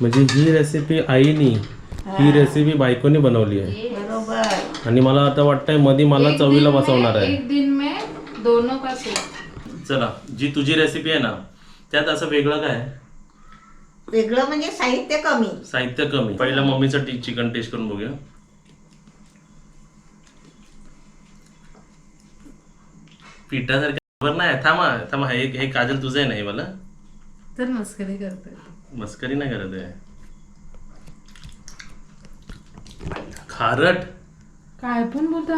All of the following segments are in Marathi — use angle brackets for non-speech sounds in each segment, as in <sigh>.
म्हणजे ही रेसिपी आईनी ही रेसिपी बायकोनी बनवली आहे. बरोबर. आणि मला आता वाटतंयमध्ये मला एक चवीला दिन में- बसवणार आहे. एक दिन में दोनों का सूप चला जी तुझी रेसिपी आहे ना त्यात असं वेगळं काय? आहे? वेगळं म्हणजे साहित्य कमी. साहित्य कमी. पहिला मम्मीचं टी चिकन टेस्ट करून बघूया. पिठासारखं खबर नाही थांबा थांबा हे हे काजल तुझं आहे नाही मला तर मस्करी करते मस्करी नाही करत आहे. खारट. काय पण बोलता.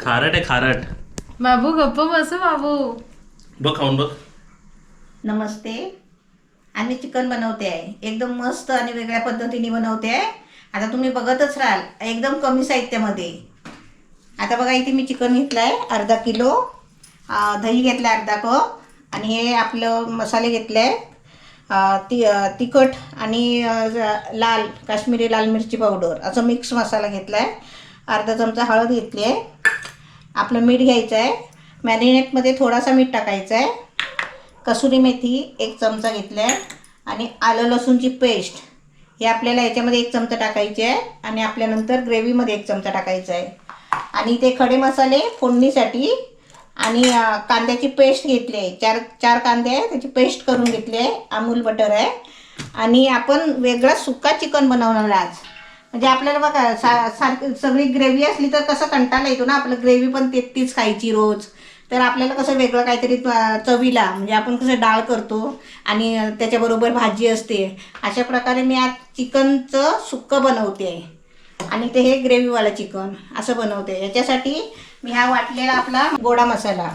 खारट आहे खारट. बाबू गप्प बस बाबू. बघ खाऊन बघ. नमस्ते. आम्ही चिकन बनवते आहे. एकदम मस्त आणि वेगळ्या पद्धतीने बनवते आहे. आता तुम्ही बघतच राहाल एकदम कमी साहित्यामध्ये. आता बघा इथे मी चिकन घेतलं आहे अर्धा किलो. दही घेतलं आहे अर्धा कप. आणि हे आपलं मसाले घेतले आहे ती तिखट आणि लाल काश्मीरी लाल मिरची पावडर असं मिक्स मसाला घेतला आहे अर्धा चमचा हळद घेतली आहे आपलं मीठ घ्यायचं आहे मॅरिनेटमध्ये थोडासा मीठ टाकायचं आहे कसुरी मेथी एक चमचा घेतला आहे आणि आलं लसूणची पेस्ट हे आपल्याला याच्यामध्ये एक चमचा टाकायची आहे आणि आपल्यानंतर ग्रेव्हीमध्ये एक चमचा टाकायचा आहे आणि ते खडे मसाले फोडणीसाठी आणि कांद्याची पेस्ट घेतली आहे. चार चार कांदे आहे त्याची पेस्ट करून घेतली आहे. अमूल बटर आहे. आणि आपण वेगळा सुका चिकन बनवणार आज. म्हणजे आपल्याला बघा सा सारखी सगळी ग्रेव्ही असली तर कसं कंटाळा येतो ना? आपलं ग्रेव्ही पण ते तीच खायची रोज. तर आपल्याला कसं वेगळं काहीतरी चवीला म्हणजे आपण कसं डाळ करतो आणि त्याच्याबरोबर भाजी असते. अशा प्रकारे मी आज चिकनचं सुक्कं बनवते. आणि ते हे ग्रेव्हीवालं चिकन असं बनवते. याच्यासाठी मी हा वाटलेला आपला गोडा मसाला.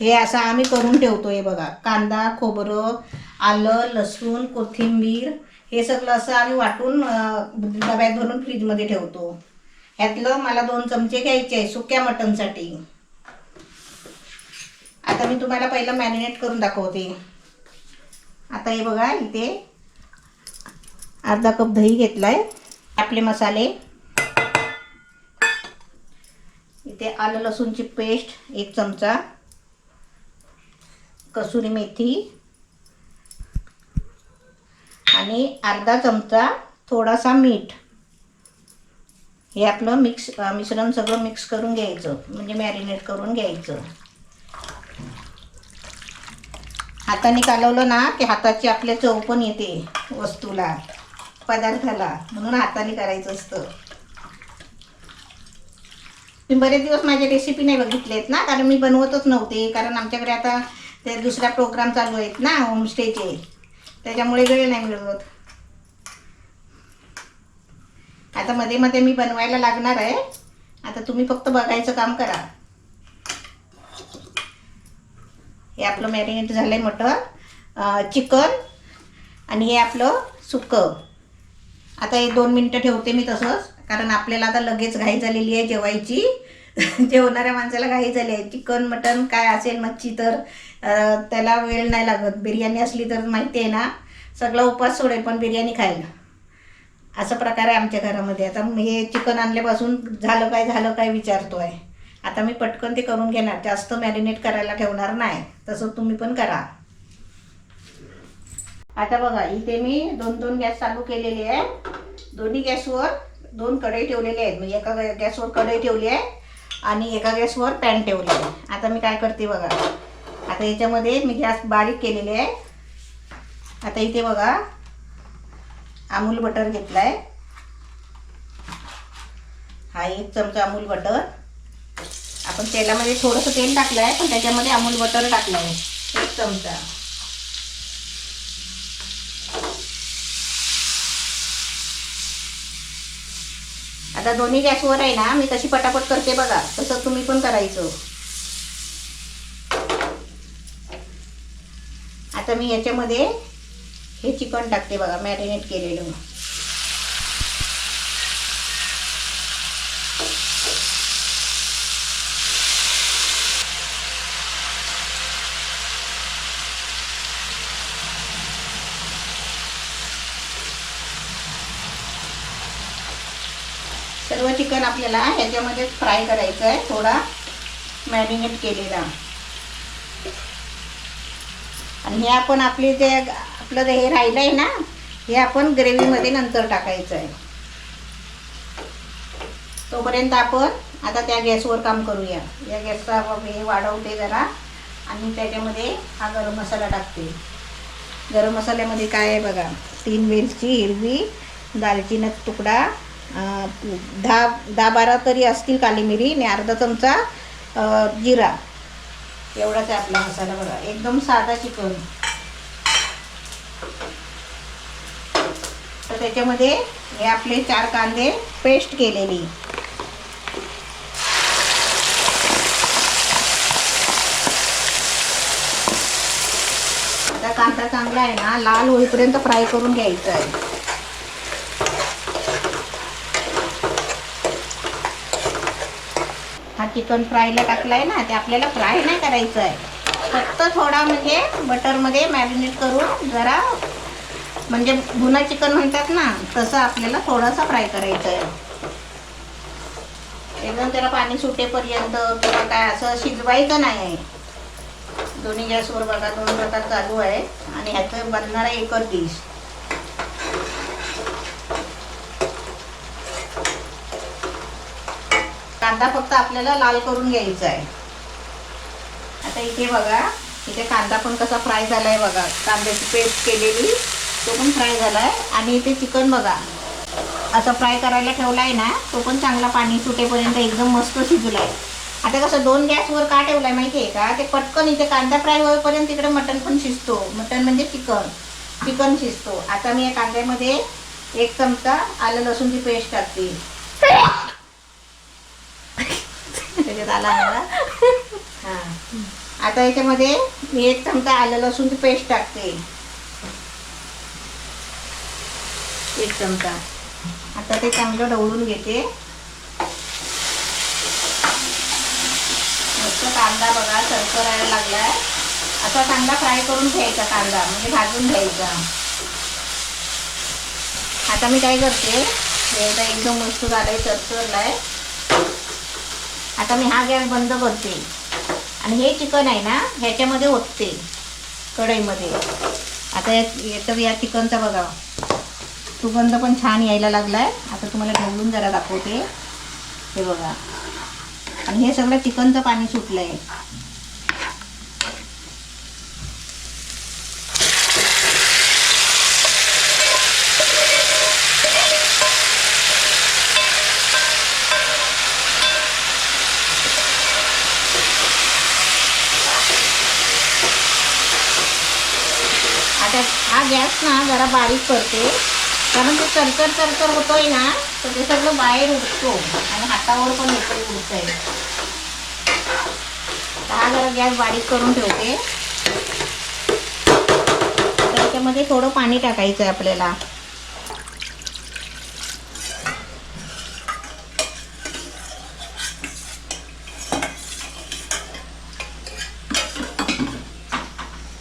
हे असं आम्ही करून ठेवतो हे बघा. कांदा खोबरं आलं लसूण कोथिंबीर हे सगळं असं आम्ही वाटून डब्यात भरून फ्रीजमध्ये ठेवतो. ह्यातलं मला दोन चमचे घ्यायचे आहे सुक्या मटनसाठी. आता मी तुम्हाला पहिलं मॅरिनेट करून दाखवते. आता हे बघा इथे अर्धा कप दही घेतला आहे आपले मसाले. इथे आलं लसूणची पेस्ट एक चमचा. कसुरी मेथी. आणि अर्धा चमचा थोडासा मीठ. हे आपलं मिक्स मिश्रण सगळं मिक्स करून घ्यायचं. म्हणजे मॅरिनेट करून घ्यायचं. हाताने कालवलं ना की हाताची आपल्या चव पण येते वस्तूला पदार्थाला. म्हणून हाताने करायचं असतं. मी बरेच दिवस माझे रेसिपी नाही बघितलेत ना कारण मी बनवतच नव्हते कारण आमच्याकडे आता ते दुसरा प्रोग्राम चालू आहेत ना होमस्टेचे त्याच्यामुळे वेळ नाही मिळत. आता मध्ये मध्ये मी बनवायला लागणार आहे. आता तुम्ही फक्त बघायचं काम करा. हे आपलं मॅरिनेट झालं आहे मटर चिकन आणि हे आपलं सुकं आता हे दोन मिनटं ठेवते मी तसंच. कारण आपल्याला आता लगेच घाई झालेली आहे जेवायची. <laughs> जेवणाऱ्या माणसाला घाई झाली आहे. चिकन मटन काय असेल मच्छी तर त्याला वेळ नाही लागत. बिर्याणी असली तर माहिती आहे ना सगळा उपास सोडेल पण बिर्याणी खायला. असं प्रकार आहे आमच्या घरामध्ये. आता हे चिकन आणल्यापासून झालं काय झालं काय विचारतो आहे आता मी पटकन ते करून घेणार. जास्त मॅरिनेट करायला ठेवणार नाही. तसं तुम्ही पण करा. आता बघा इथे मी दोन दोन गॅस चालू केलेले आहे. दोन्ही गॅसवर दोन कढई ठेवलेले आहेत. म्हणजे एका गॅसवर कढई ठेवली आहे आणि एका गॅसवर पॅन ठेवली आहे. आता मी काय करते बघा. आता याच्यामध्ये मी गॅस बारीक केलेले आहे. आता इथे बघा. अमूल बटर घेतला आहे हा एक चमचा अमूल बटर. आपण तेलामध्ये थोडंसं तेल टाकलं आहे पण त्याच्यामध्ये अमूल बटर टाकलं आहे एक चमचा. आता दोन्ही गॅसवर आहे ना मी तशी पटापट करते बघा. तसं तुम्ही पण करायचं. आता मी याच्यामध्ये हे चिकन टाकते बघा मॅरिनेट केलेलं. चिकन आपल्याला ह्याच्यामध्ये फ्राय करायचं आहे थोडा मॅरिनेट केलेला. आणि हे आपण आपले जे आपलं जे हे राहिलं आहे ना हे आपण ग्रेव्हीमध्ये नंतर टाकायचं आहे. तोपर्यंत आपण आता त्या गॅसवर काम करूया. या गॅसचा हे वाढवते जरा आणि त्याच्यामध्ये हा गरम मसाला टाकते. गरम मसाल्यामध्ये काय आहे बघा तीन वेलची हिरवी दालचिनीचा तुकडा दहा दहा बारा तरी असतील काली मिरी आणि अर्धा चमचा जिरा. एवढाच आहे आपला मसाला बघा. एकदम साधा चिकन. तर त्याच्यामध्ये हे आपले चार कांदे पेस्ट केलेली. आता कांदा चांगला आहे ना लाल होईपर्यंत फ्राय करून घ्यायचा आहे. चिकन फ्रायला टाकलाय ना ते आपल्याला फ्राय नाही करायचं आहे फक्त थोडा म्हणजे बटरमध्ये मॅरिनेट करून जरा म्हणजे भुना चिकन म्हणतात ना तसं आपल्याला थोडासा फ्राय करायचं आहे एकदम त्याला पाणी सुटेपर्यंत किंवा काय असं शिजवायचं नाही आहे. दोन्ही गॅसवर बघा दोन प्रकार चालू आहे. आणि ह्याचं बनणार आहे एकच डिश. कांदा फक्त आपल्याला लाल करून घ्यायचा आहे. आता इथे बघा इथे कांदा पण कसा फ्राय झालाय बघा. कांद्याची पेस्ट केलेली तो पण फ्राय झालाय. आणि इथे चिकन बघा. असं फ्राय करायला ठेवला आहे ना तो पण चांगला पाणी सुटेपर्यंत एकदम मस्त शिजलाय. आता कसं दोन गॅसवर का ठेवलाय माहिती आहे का? ते पटकन इथे कांदा फ्राय होईपर्यंत तिकडे मटण पण शिजतो. मटण म्हणजे चिकन चिकन शिजतो. आता मी या कांद्यामध्ये एक चमचा आलं लसूणची पेस्ट टाकते. त्याच्यात आला मला. हां. आता याच्यामध्ये मी एक चमचा आलं लसूणची पेस्ट टाकते. एक चमचा. आता ते चांगलं ढवळून घेते. मस्त कांदा बघा सरसरायला लागलाय. असा कांदा फ्राय करून घ्यायचा कांदा म्हणजे भाजून घ्यायचा. आता मी काय करते एकदम मस्त झालंय सरसरलाय. आता मी हा गॅस बंद करते. आणि हे चिकन आहे ना ह्याच्यामध्ये ओतते कढईमध्ये. आता येतं याचं या चिकनचा बघा. सुगंध पण छान यायला लागलाय. आता तुम्हाला ढवळून जरा दाखवते. हे बघा. आणि हे सगळं चिकनचं पाणी सुटलंय. आहे हा गॅस ना जरा बारीक करते. कारण ते चरचर चरचर होतोय ना तर ते सगळं बाहेर उठतो आणि हातावर पण येतो उडतंय. हा जरा गॅस बारीक करून ठेवते. त्याच्यामध्ये थोडं पाणी टाकायचं आहे आपल्याला.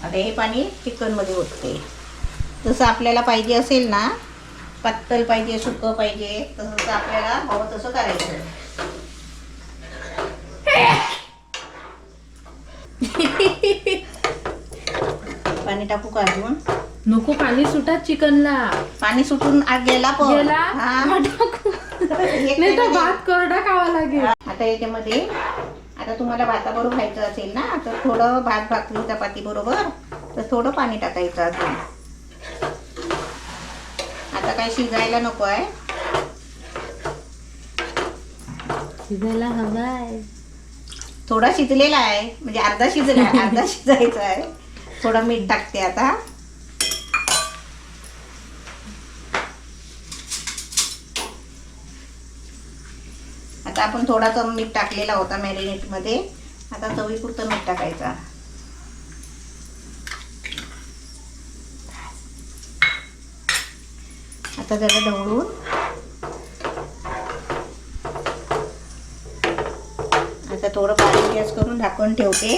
आता हे पाणी चिकनमध्ये ओतते. जसं आपल्याला पाहिजे असेल ना पातळ पाहिजे सुकं पाहिजे तसं आपल्याला हवं तसं करायचं. पाणी टाकू का अजून? नको पाणी सुटात चिकनला. पाणी सुटून आग गेला पण. हा. नाही तर. भात कोरडा खावा लागेल. आता याच्यामध्ये आता तुम्हाला भाताबरोबर खायचं असेल ना तर थोडं भात भाकरी चपाती बरोबर तर थोडं पाणी टाकायचं असेल आता काय शिजायला नको आहे शिजायला हवाय थोडा शिजलेला आहे म्हणजे अर्धा शिजला आहे अर्धा शिजायचा आहे. थोडं मीठ टाकते आता. आता आपण थोडासा मीठ टाकलेला होता मॅरिनेटमध्ये आता चवीपुरतं मीठ टाकायचा. आता जरा ढवळून आता थोडं बारीक गॅस करून झाकण ठेवते.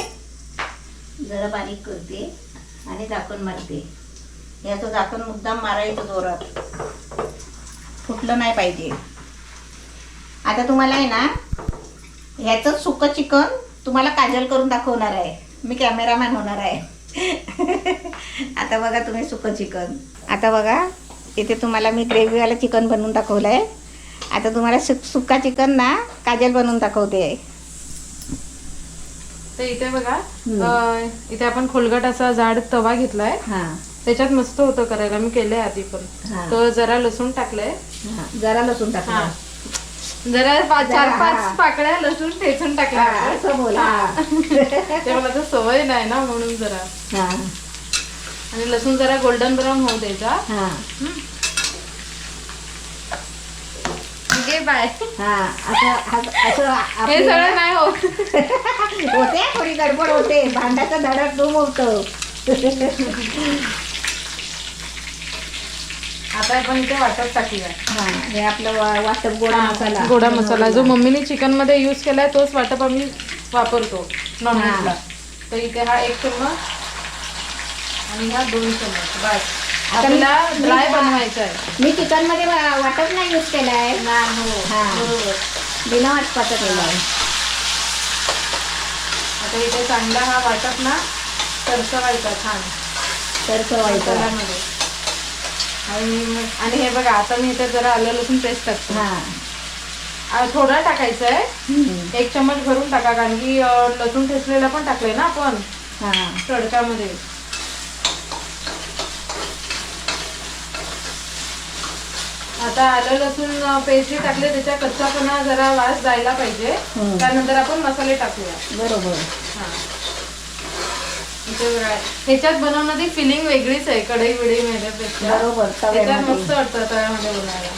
जरा बारीक करते आणि झाकण मारते. याचं झाकण मुद्दाम मारायचं जोरात. फुटलं नाही पाहिजे. आता तुम्हाला आहे ना ह्याचं सुकं चिकन तुम्हाला काजल करून दाखवणार आहे. मी कॅमेरामॅन होणार आहे. <laughs> आता बघा तुम्ही सुकं चिकन. आता बघा इथे तुम्हाला मी ग्रेव्हीवाला चिकन बनवून दाखवलं आहे आता तुम्हाला सुक सुक्का चिकन ना काजल बनवून दाखवते. आहे तर इथे बघा. अं, इथे आपण खोलगट असा जाड तवा घेतलाय. हां. त्याच्यात मस्त होतं करायला मी केलंय आधी पण. हा. तर जरा लसूण टाकलंय. हां जरा लसूण हा. टाका जरा पाच चार जरा, हा. पाच पाकळ्या लसूण ठेचून टाकल्या. असं बोल. हां <laughs> ते मला तर सवय नाही ना म्हणून जरा. हां. आणि लसूण जरा गोल्डन ब्राऊन होऊ द्यायचा. हां. घे बाय. हां असं असं असं हे आपली- सगळं नाही होत. <laughs> होते थोडी गडबड होते. भांड्याचं धडक धूम होतं. आता आपण इथे वाटप टाकूया. हां हे आपलं वा- वाटप गोडा मसाला. गोडा मसाला. जो मम्मीने चिकनमध्ये युज केलाय तोच वाटप आम्ही वापरतो नॉनव्हेजला हा. तर इथे हा एक चम्मच आणि हा दोन चम्मच बस. आता मी- आपल्याला मी ड्राय हा- बनवायचा आहे मी चिकनमध्ये वा- वाटप नाही यूज केलं आहे. हां बरोबर. बिना वाटपाचं केलं आहे. आता इथे चांगला हा वाटप ना तरसवायचा छान. तर चवायचं मसाल्यामध्ये. आणि मग- आणि हे बघा आता मी इथे जरा आलं लसूण पेस्ट टाकतो. हां. आ, थोडा टाकायचा आहे हम्म. एक चम्मच भरून टाका कारण की अं, लसूण ठेचलेला पण टाकलंय ना आपण. हां. तडकामध्ये. आता आलं लसूण पेस्ट टाकले त्याच्या कच्चापणा जरा वास जायला पाहिजे. त्यानंतर आपण मसाले टाकूया बरोबर हा. इथे. ह्याच्यात बनवण्याची फिलिंग वेगळीच आहे कढई बिडई मेल्यापेक्षा बरोबर त्याच्यात तव्यामध्ये मस्त वाटतं तव्यामध्ये बनवायला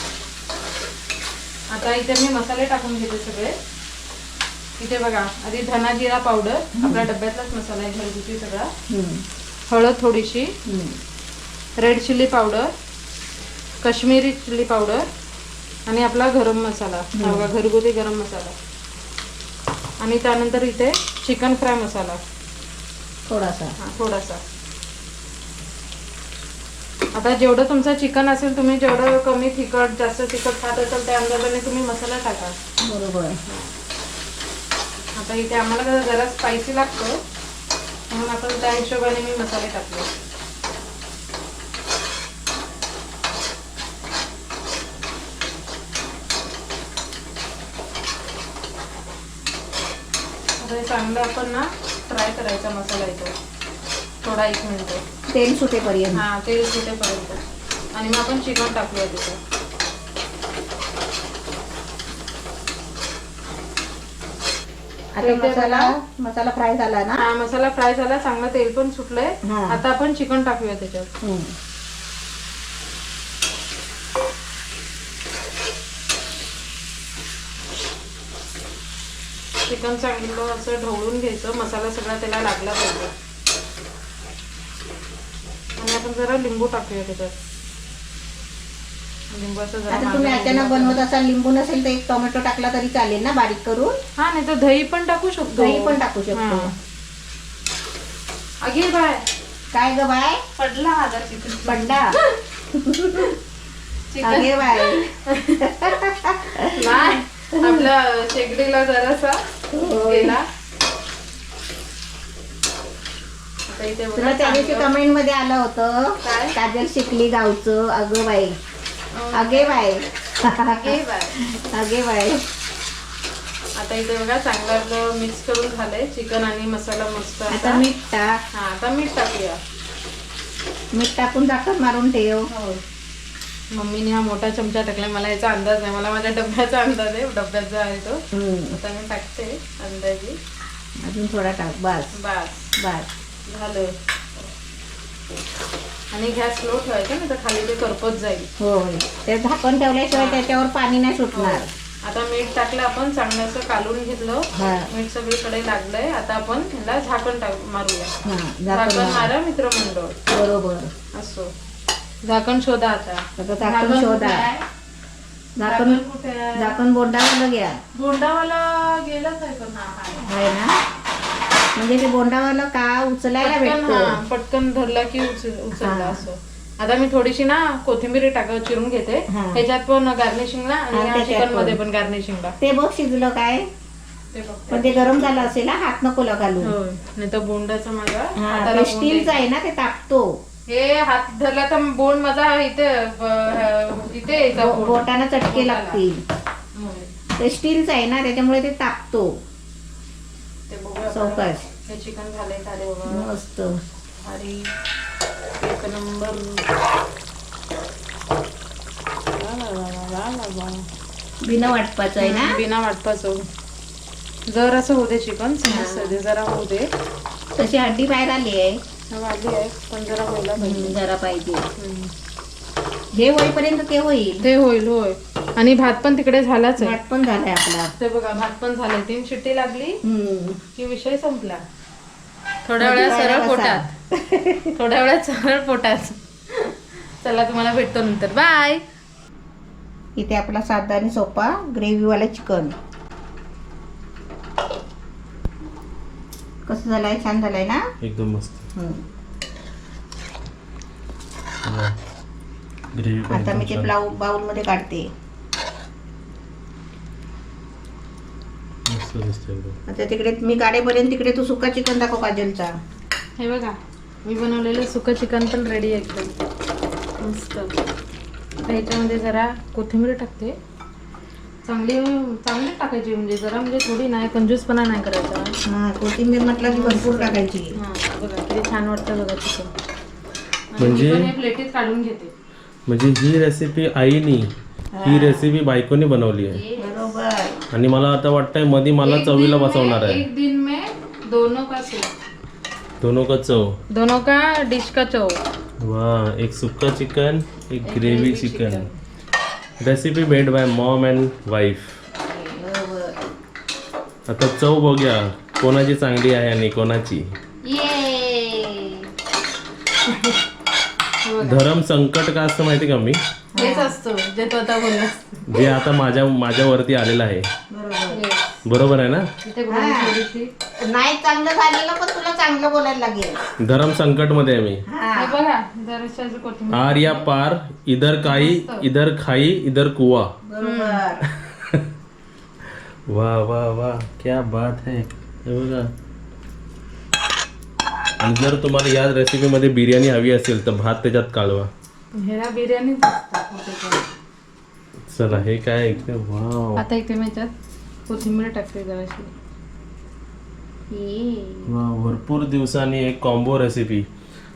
आता इथे मी मसाले टाकून घेते सगळे इथे बघा आधी धना जिरा पावडर आपल्या डब्यातलाच मसाला आहे घरगुती सगळा. हळद थोडीशी. Red chilli powder Kashmiri chilli powder आणि आपला गरम मसाला बघा घरगुती गरम मसाला. आणि त्यानंतर इथे चिकन फ्राय मसाला. थोडासा. हा थोडासा. आता जेवढं तुमचं चिकन असेल तुम्ही जेवढं कमी तिखट जास्त तिखट खात असाल त्या अंदाजाने तुम्ही मसाला टाका. बरोबर. आता इथे आम्हाला जरा स्पायसी लागतो म्हणून आपण त्या हिशोबाने मी मसाले टाकले. आता हे चांगलं आपण ना फ्राय करायचा मसाला इथे. थोडा एक मिनिट तेल सुटेपर्यंत. हा तेल सुटेपर्यंत. आणि मग आपण चिकन टाकूया तिथे. आता इथे मसाला फ्राय झाला ना? हा मसाला फ्राय झाला चांगलं तेल पण सुटलंय. हा. आता आपण चिकन टाकूया त्याच्यात. हम्म. चिकन चांगलं असं ढवळून घ्यायचं. मसाला सगळा त्याला लागला पाहिजे. आणि आपण जरा लिंबू टाकूया त्याच्यात. लिंबू असं जरा आता तुम्ही अचानक बनवत असाल लिंबू नसेल तर एक टोमॅटो टाकला तरी चालेल ना बारीक करून. हा नाही तर दही पण टाकू शकतो. दही पण टाकू शकतो. अगे बाय. काय ग बाय? पडला बंडा चिकन. <laughs> अगे बाय. <laughs> आपल्या शेगडीला जरासा तुला त्या दिवशी कमेंटमध्ये आलं होतं काय? काजल शिकली गावचं अगं बाई. अगे बाय अगे बाय अगे बाय आता इथे बघा चांगलं आपलं मिक्स करून झालंय. चिकन आणि मसाला मस्त आता. मीठ टाक. हा आता मीठ टाकूया. मीठ टाकून झाकण मारून ठेव. मम्मीने हा मोठा चमचा टाकला मला याचा अंदाज नाही. मला माझ्या डब्याचा अंदाज आहे डब्यात जो आहे तो. आता मी टाकते अंदाजी. अजून थोडा टाक बस. बस. बस. झालं. आणि गॅस स्लो ठेवायचा ना तर खाली ते करपत जाईल. होय ते झाकण ठेवल्याशिवाय त्याच्यावर पाणी नाही सुटणार. आता मीठ टाकलं आपण चांगलं असं कालून घेतलं. हा. मीठ सगळीकडे लागलंय. आता आपण ह्याला झाकण टाक मारूया. हा झाकण. मारा मित्रमंडळ. बरोबर. असो. झाकण शोधा आता आता झाकण शोधा झाकण? झाकण बोंडावाला घ्या बोंडावाला गेलाच आहे पण. आहे ना म्हणजे ते बोंडावाला का उचलायला भेटतो हा, पटकन धरला की उचल उचलला. असं आता मी थोडीशी ना कोथिंबीर टाक चिरून घेते. ह्याच्यात पण गार्निशिंगला आणि त्याच्यात चिकनमध्ये पण. गार्निशिंगला ते बघ शिजलं काय. पण ते गरम झालं असेल हात नको घालू होय नाही तर बोंडाचा माझा स्टीलचं. आहे ना ते तापतो हे हात धरला तर बोन माझा इथे इथे यायचा बो- बोट. बोटानं चटके बोटाला. लागतील. ते स्टीलचं आहे ना त्याच्यामुळे ते तापतो. चौकाश हे चिकन झाले बघा मस्त आणि एक नंबर. बिना वाटपाचं आहे ना बिना वाटपाचं जर असं होते चिकन जरा होऊ दे तशी हड्डी बाहेर आली आहे वाढली आहे पण जरा व्हायला पाहिजे. जरा. हे होईपर्यंत ते होईल. ते होईल होय. आणि भात पण तिकडे झालाच आहे. वाट पण झालाय आपला. ते बघा भात पण झाले तीन शिट्टी लागली. की विषय संपला. थोड्या वेळात सरळ पोटात. थोड्या वेळात सरळ पोटात. चला तुम्हाला भेटतो नंतर. बाय. इथे आपला साधा आणि सोपा ग्रेव्हीवाला चिकन. कसं झालंय? छान झालंय ना? एकदम मस्त. ग्रेव्ही आता मी ते ब्लाऊ काढते. मस्त दिसते एकदम. आता तिकडे मी काढेपर्यंत तिकडे तू सुका चिकन दाखव काजलचा. हे बघा मी बनवलेलं सुकं चिकन पण रेडी आहे एकदम. मस्त. आता ह्याच्यामध्ये जरा कोथिंबीर टाकते. चांगली चांगली टाकायची म्हणजे जरा म्हणजे थोडी नाही कंजूसपणा नाही करायचा. हा कोथिंबीर म्हटलं की भरपूर टाकायची. हा बघा किती छान वाटतं बघा चिकन म्हणजे- म्हणजे प्लेटीत काढून घेते. म्हणजे ही रेसिपी आईनी ही रेसिपी बायकोनी बनवली आहे. बरोबर. आणि मला आता वाटतंयमध्ये मला एक चवीला दिन में- बसवणार आहे. एक दिन में दोनों का सूप दोनों का चव. दोनों का डिश का चव. वा एक सुक्का चिकन एक gravy chicken recipe made by mom and wife आता चव बघूया. कोणाची चांगली आहे आणि कोणाची? धरम संकट का असतं माहिती का मी? हेच असतो. जे तू आता बोललास जे आता माझ्या माझ्यावरती आलेलं आहे. बरोबर आहे ना? थोडीशी. नाही चांगलं झालेलं पण तुला चांगलं बोलायला लागेल. धरम संकटमध्ये आहे मी. हा. हे बघा जराशी अशी कोथिंबीर. आर या पार इधर काई इधर खाई इधर कुआ बरोबर. <laughs> वा वा वा क्या बात है. हे बघा. आणि जर तुम्हाला या रेसिपीमध्ये बिर्याणी हवी असेल तर भात त्याच्यात कालवा ह्याला बिर्याणी चला हे काय वाव. आता इथे मी याच्यात कोथिंबीर टाकते जराशी. वा भरपूर दिवसांनी एक कॉम्बो रेसिपी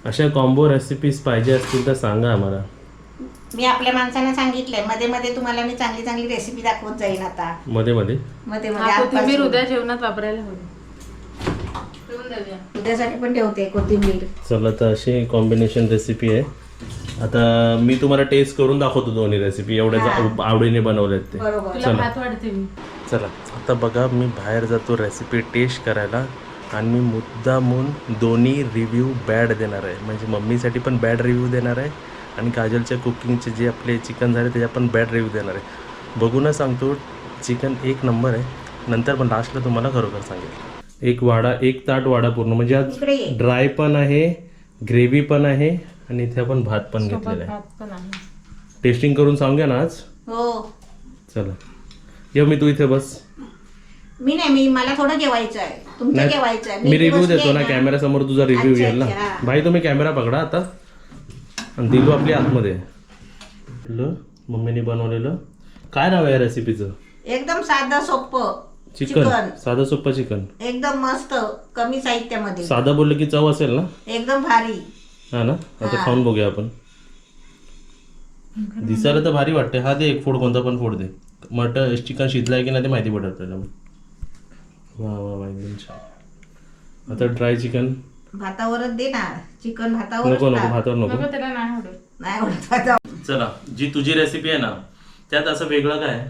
अशा कॉम्बो रेसिपीज पाहिजे असतील तर सांगा आम्हाला. मी आपल्या माणसांना सांगितलंय. मध्ये मध्ये तुम्हाला मी चांगली चांगली रेसिपी दाखवत जाईन आता. मध्ये मध्ये? मध्ये मध्ये कोथिंबीर आजपासून. उद्या जेवणात वापरायला हवी. ठेवून देऊया. उद्यासाठी पण ठेवते कोथिंबीर. चला तर अशी कॉम्बिनेशन रेसिपी आहे. आता मी तुम्हाला टेस्ट करून दाखवतो दोन्ही रेसिपी एवढ्या जा- आवडीने बनवल्यात ते. बरोबर. तुला चला. भात वाढते मी. चला आता बघा मी बाहेर जातो रेसिपी टेस्ट करायला आणि मी मुद्दामून दोन्ही रिव्ह्यू बॅड देणार आहे. म्हणजे मम्मीसाठी पण बॅड रिव्ह्यू देणार आहे आणि काजलच्या कुकिंगचे जे आपले चिकन झाले त्याच्या पण बॅड रिव्ह्यू देणार आहे. बघूनच सांगतो चिकन एक नंबर आहे. नंतर पण लास्टला तुम्हाला खरोखर सांगेल. एक वाडा एक ताट वाडा पूर्ण. म्हणजे आज ड्राय पण आहे ग्रेव्ही पण आहे आणि इथे आपण भात पण घेतलेला आहे. टेस्टिंग करून सांगूया ना आज? हो. चला. ये मी तू इथे बस. मी नाही मी मला थोडं जेवायचं आहे. तुमचं नाही, जेवायचं आहे. मी रिव्ह्यू देतो ना कॅमेरा समोर तुझा रिव्ह्यू हा. भाई तुम्ही कॅमेरा पकडा आता. आणि दिलो आपली आतमध्ये. ल, मम्मीने बनवलेलं. काय नाव आहे रेसिपीचं एकदम साधं सोपं चिकन. चिकन. साधं सोप्पं चिकन. एकदम मस्त कमी साहित्यामध्ये. साधं बोललं की चव असेल ना? एकदम भारी. हा ना? आता खाऊन बघूया आपण. दिसायला तर भारी वाटते हा दे एक फोड कोणता पण फोड दे. मटन चिकन शिजलाय की नाही ते माहिती पडत आपल्याला वा वा वा एकदम छान. आता ड्राय चिकन भातावरच दे ना. चिकन भातावरच नको नको. भातावर नको. त्याला नाही आवडत. नाही आवडत भाता चला जी तुझी रेसिपी आहे ना त्यात असं वेगळं काय? आहे?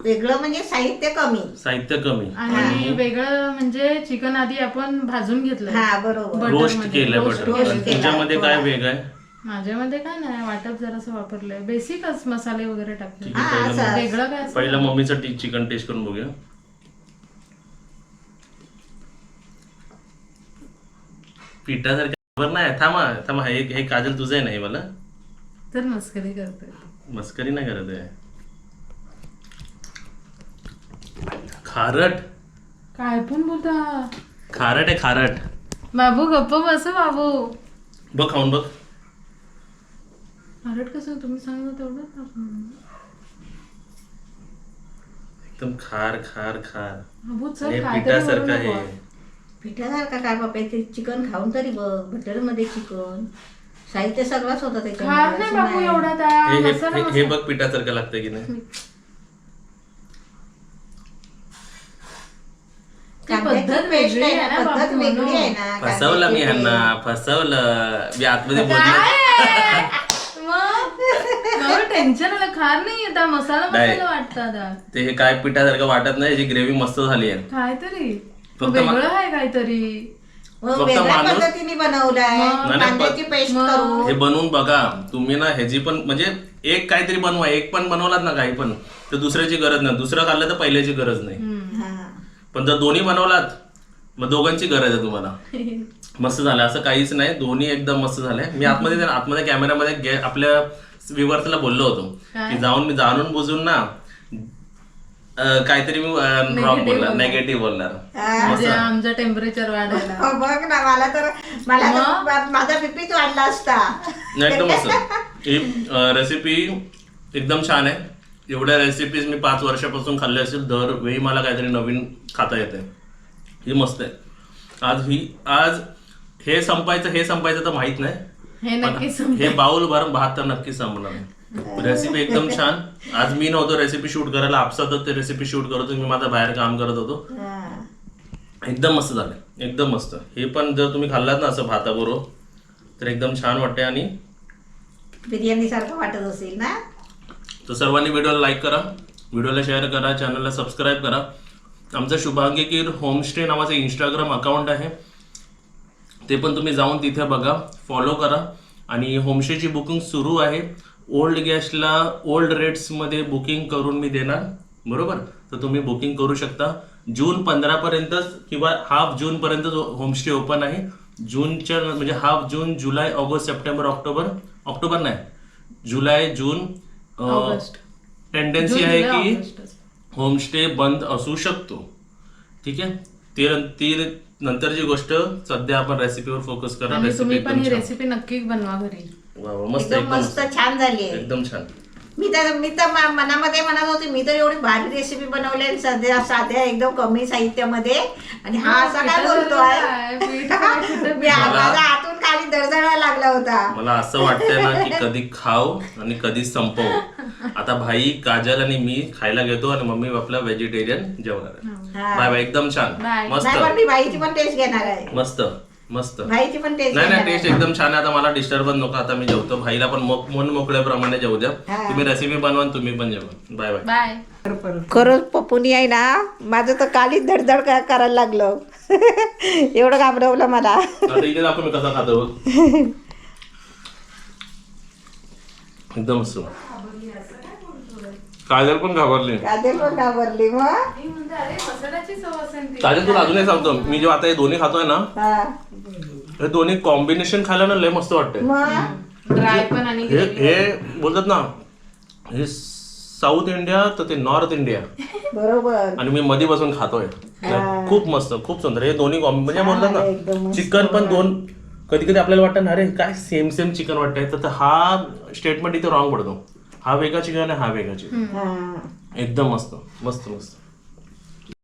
वेगळं म्हणजे साहित्य कमी. साहित्य कमी. आणि वेगळं म्हणजे चिकन आधी आपण भाजून घेतलं हा बरोबर. रोस्ट roast बटर केलंय. आणि तुझ्यामध्ये काय. वेगळं आहे? माझ्यामध्ये काय नाही वाटप जरासं वापरलंय. बेसिकच मसाले वगैरे टाकले. ठीक आहे हा, पहिलं असं. वेगळं काय असं पहिलं मम्मीचं टी चिकन टेस्ट करून बघूया. पिठासारखं खबर नाही थांबा थांबा हे हे काजल तुझं आहे नाही मला. तर मस्करी करतोय. मस्करी नाही करत आहे. खारट. काय पण बोलता. खारट आहे खारट. बाबू गप्प बस बाबू. बघ खाऊन बघ. कसं तुम्ही सांगा तेवढं? एकदम खार खार खार. अबू चल पिठासारखं आहे. पिठासारखा काय बापा ते चिकन खाऊन तरी बघ बटरमध्ये चिकन. साहित्य सगळंच होतं खार नाही बापू. एवढा हे हे- हे- हे. बघ पिठासारखं लागतं की नाही. कांद्याची पद्धत paste वेगळी आहे आहे ना, ना पद्धत बापू, वेगळी म्हणून. आहे ना फसवलं मी कांद्याची ह्यांना फसवलं. मी आतमध्ये बोललो. काय <laughs> टेन्शन आलं खार नाही येत मसाला नाही. मसाला वाटतं आता. ते हे काय पिठासारखं वाटत नाही याची ग्रेव्ही मस्त झाली आहे. काहीतरी. फक्त वेगळं आहे काहीतरी. हो, फक्त वेगळ्या माणूस- पद्धतीने बनवलाय. नाही, नाही, कांद्याची पण- पेस्ट मग- करून हे बनवून बघा तुम्ही ना ह्याची पण म्हणजे एक काहीतरी बनवा एक पण बनवलात ना काही पण तर दुसऱ्याची गरज नाही. दुसरं खाल्लं तर पहिल्याची गरज नाही. हा. पण जर दोन्ही बनवलात मग दोघांची गरज आहे तुम्हाला. <laughs> मस्त झालं. असं काहीच नाही. दोन्ही एकदम मस्त झालंय. मी आतमध्ये आतमध्ये कॅमेऱ्यामध्ये गे- आपल्या विवर्सला बोललो होतो. की जाऊन मी जाणून बुजून ना अं, काहीतरी मी ड्रॉप बोलणार निगेटिव्ह बोलणार. म्हणजे आमचं टेम्परेचर वाढायला. हो, बघ ना मला तर मला तर मा- माझा बीपीच वाढला असता. नाही एकदम ही रेसिपी एकदम छान आहे. एवढ्या रेसिपीज मी पाच वर्षापासून खाल्ल्या असेल दरवेळी मला काहीतरी नवीन खाता येते ही मस्त आहे. आज ही आज हे संपायचं हे संपायचं तर माहीत नाही. हे नक्की पण हे बाउल भरून भात तर नक्की संपणार रेसिपी एकदम छान. आज मी नव्हतो रेसिपी शूट करायला आपसातच ते रेसिपी शूट करत होतो मी माझा बाहेर काम करत होतो. हा. एकदम मस्त झालं. एकदम मस्त. हे पण जर तुम्ही खाल्लात ना असं भाताबरोबर तर एकदम छान वाटते आणि बिर्याणी सारखं वाटत असेल ना? तर सर्वांनी व्हिडिओला लाईक करा. व्हिडिओला शेअर करा. चॅनलला सबस्क्राईब करा. आमचं शुभांगी कीर होमस्टे नावाचं इंस्टाग्राम अकाउंट आहे. ते पण तुम्ही जाऊन तिथे बघा फॉलो करा. आणि होमस्टेची बुकिंग सुरू आहे. ओल्ड गॅसला ओल्ड रेट्समध्ये बुकिंग करून मी देणार बरोबर? तर तुम्ही बुकिंग करू शकता. जून पंधरापर्यंत किंवा हाफ जूनपर्यंत होमस्टे ओपन आहे जूनच्या म्हणजे half June July August September October October नाही जुलै जून. टेंडन्सी आहे की. होमस्टे बंद असू शकतो. ठीक आहे? ती ती नंतरची गोष्ट सध्या आपण रेसिपीवर फोकस करा आणि रेसिपी तुम्ही पण एकदम ही छान. रेसिपी नक्की बनवा घरी. वा वा, मस्त एकदम एकदम मस्त छान झाली आहे. एकदम छान. मी तर मी तर मा- मनामध्ये म्हणत होते मी तर एवढी भारी रेसिपी बनवली आहे सध्या साध्या एकदम कमी साहित्यामध्ये. आणि हा असा काय बोलतोय? काय, पीठ <laughs> मी माझा खाली दरदरायला लागला होता. मला असं वाटतंय ना की कधी खाऊ आणि कधी संपवू. आता भाई काजल आणि मी खायला घेतो आणि मम्मी आपला व्हेजिटेरियन जेवणार आहे. हा. बाय बाय एकदम छान. मस्त. नाही पण मी बाईची पण टेस्ट घेणार आहे. मस्त मस्त. बाईची पण टेस्ट नाही नाही घेणार टेस्ट आहे. एकदम छान आहे. आता मला डिस्टर्बच नको आता मी जेवतो. भाईला पण मोक- मन मोकळ्याप्रमाणे जेवू द्या. हा. तुम्ही रेसिपी बनवा आणि तुम्ही पण जेवा. Bye bye. बाय. खरंच पप्पूनी आहे ना माझं तर कालीच धडधड का- करायला लागलं. <laughs> एवढं घाबरवलं मला. आता इथे कसा खातो. बघ. एकदम काजल पण घाबरली. काजल पण घाबरली मग. मी म्हणते, अरे मसाल्याची चव असेल ती. काजल तुला अजून एक सांगतो. मी जेव्हा आता हे दोन्ही खातोय ना हा. हे दोन्ही कॉम्बिनेशन खायला ना लय मस्त वाटते मग? ड्राय पण आणि हे हे बोलतात ना हे साऊथ इंडिया तर ते नॉर्थ इंडिया. बरोबर. आणि मी मध्ये बसून खातोय खूप मस्त खूप सुंदर. हे दोन्ही कॉम्बि म्हणजे बोलतात एकदम ना चिकन पण दोन कधी कधी आपल्याला वाटतं ना अरे काय सेम सेम चिकन वाटतंय? तर हा स्टेटमेंट इथे रॉंग पडतो. हा वेगळा चिकन आहे हा वेगळा चिकन हा. एकदम मस्त मस्त मस्त.